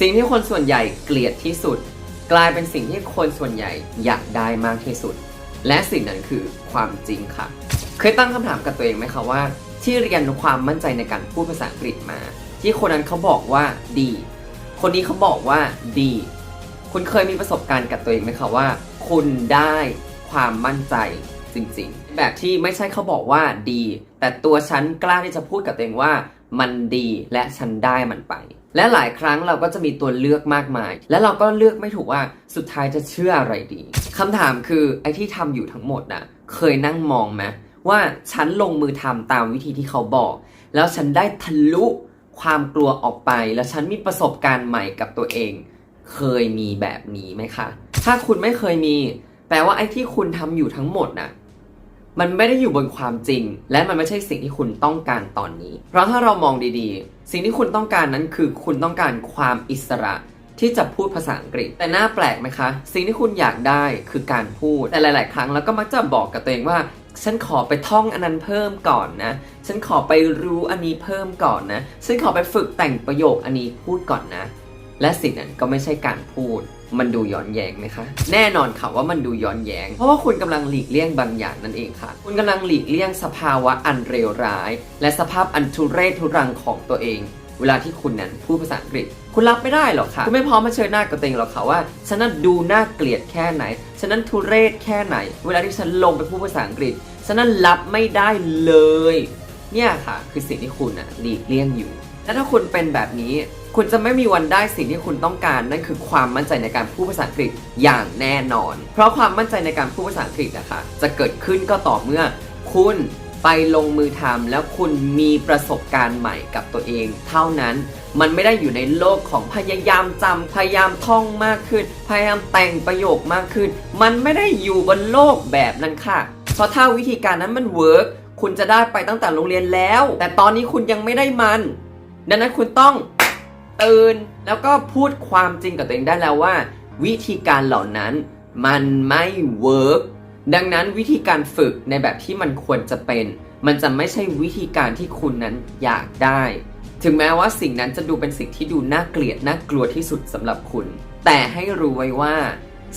สิ่งที่คนส่วนใหญ่เกลียดที่สุด กลายเป็นสิ่งที่คนส่วนใหญ่อยากได้มากที่สุด และสิ่งนั้นคือความจริงค่ะ เคยตั้งคำถามกับตัวเองไหมคะว่า ที่เรียนความมั่นใจในการพูดภาษาอังกฤษมา ที่คนนั้นเขาบอกว่าดี คนนี้เขาบอกว่าดี คุณเคยมีประสบการณ์กับตัวเองไหมคะว่า คุณได้ความมั่นใจจริงๆ แบบที่ไม่ใช่เขาบอกว่าดี แต่ตัวฉันกล้าที่จะพูดกับตัวเองว่า มันดีและฉันได้มันไป และหลายครั้งเราก็จะมีตัวเลือกมากมาย และเราก็เลือกไม่ถูกว่าสุดท้ายจะเชื่ออะไรดีคำถามคือไอ้ที่ทำอยู่ทั้งหมดน่ะเคยนั่งมองไหมว่าฉันลงมือทำตามวิธีที่เขาบอก แล้วฉันได้ทะลุความกลัวออกไป แล้วฉันมีประสบการณ์ใหม่กับตัวเอง เคยมีแบบนี้ไหมคะ ถ้าคุณไม่เคยมี แปลว่าไอ้ที่คุณทำอยู่ทั้งหมดน่ะ มันไม่ได้อยู่บนความจริง และมันไม่ใช่สิ่งที่คุณต้องการตอนนี้ เพราะถ้าเรามองดีๆ สิ่งที่คุณต้องการนั้นคือคุณต้องการความอิสระที่จะพูดภาษาอังกฤษ แต่น่าแปลกไหมคะ สิ่งที่คุณอยากได้คือการพูด แต่หลาย ๆ ครั้งเราก็มักจะบอกกับตัวเองว่า ฉันขอไปท่องอันนั้นเพิ่มก่อนนะ ฉันขอไปรู้อันนี้เพิ่มก่อนนะ ฉันขอไปฝึกแต่งประโยคอันนี้พูดก่อนนะ และสิ่งนั้นก็ไม่ใช่การพูด มันดูย้อนแย้งไหมคะ แน่นอนค่ะว่ามันดูย้อนแย้ง เพราะว่าคุณกำลังหลีกเลี่ยงบางอย่างนั่นเองค่ะ คุณกำลังหลีกเลี่ยงสภาวะอันเลวร้าย และสภาพอันทุเรศทุรังของตัวเอง เวลาที่คุณนั้นพูดภาษาอังกฤษ คุณรับไม่ได้หรอกค่ะ คุณไม่พร้อมมาเชิญหน้ากับตัวเองหรอกค่ะว่า ฉันนั้นดูน่าเกลียดแค่ไหน ฉันนั้นทุเรศแค่ไหน เวลาที่ฉันลงไปพูดภาษาอังกฤษ ฉันนั้นรับไม่ได้เลย เนี่ยค่ะ คือสิ่งที่คุณอะหลีกเลี่ยงอยู่ และถ้าคุณเป็นแบบนี้ คุณจะไม่มีวันได้สิ่งที่คุณต้องการ นั่นคือความมั่นใจในการพูดภาษาอังกฤษอย่างแน่นอน เพราะความมั่นใจในการพูดภาษาอังกฤษนะคะ จะเกิดขึ้นก็ต่อเมื่อ คุณไปลงมือทำแล้วคุณมีประสบการณ์ใหม่กับตัวเอง เท่านั้นมันไม่ได้อยู่ในโลกของพยายามจำพยายามท่องมากขึ้น พยายามแต่งประโยคมากขึ้น มันไม่ได้อยู่บนโลกแบบนั้นค่ะ เพราะถ้าวิธีการนั้นมันเวิร์กคุณจะได้ไปตั้งแต่โรงเรียนแล้ว แต่ตอนนี้คุณยังไม่ได้มัน ดังนั้นคุณต้องตื่นแล้วก็พูดความจริงกับตัวเองได้แล้วว่า วิธีการเหล่านั้นมันไม่เวิร์กดังนั้นวิธีการฝึกในแบบที่มันควรจะเป็น มันจะไม่ใช่วิธีการที่คุณนั้นอยากได้ ถึงแม้ว่าสิ่งนั้นจะดูเป็นสิ่งที่ดูน่าเกลียดน่ากลัวที่สุดสำหรับคุณ แต่ให้รู้ไว้ว่า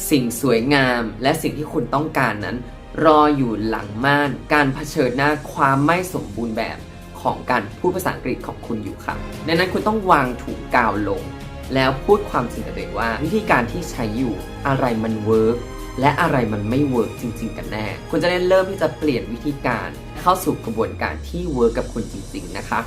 สิ่งสวยงามและสิ่งที่คุณต้องการนั้น รออยู่หลังม่าน การเผชิญหน้าความไม่สมบูรณ์แบบ ของการพูดภาษาอังกฤษของคุณอยู่ค่ะดังนั้นคุณต้องวางถุงกาวลง แล้วพูดความจริงกับตัวเองว่า วิธีการที่ใช้อยู่อะไรมันเวิร์กและอะไรมันไม่เวิร์กจริง ๆ กันแน่ คุณจะได้เริ่มที่จะเปลี่ยนวิธีการเข้าสู่กระบวนการที่เวิร์กกับคุณจริง ๆ นะคะ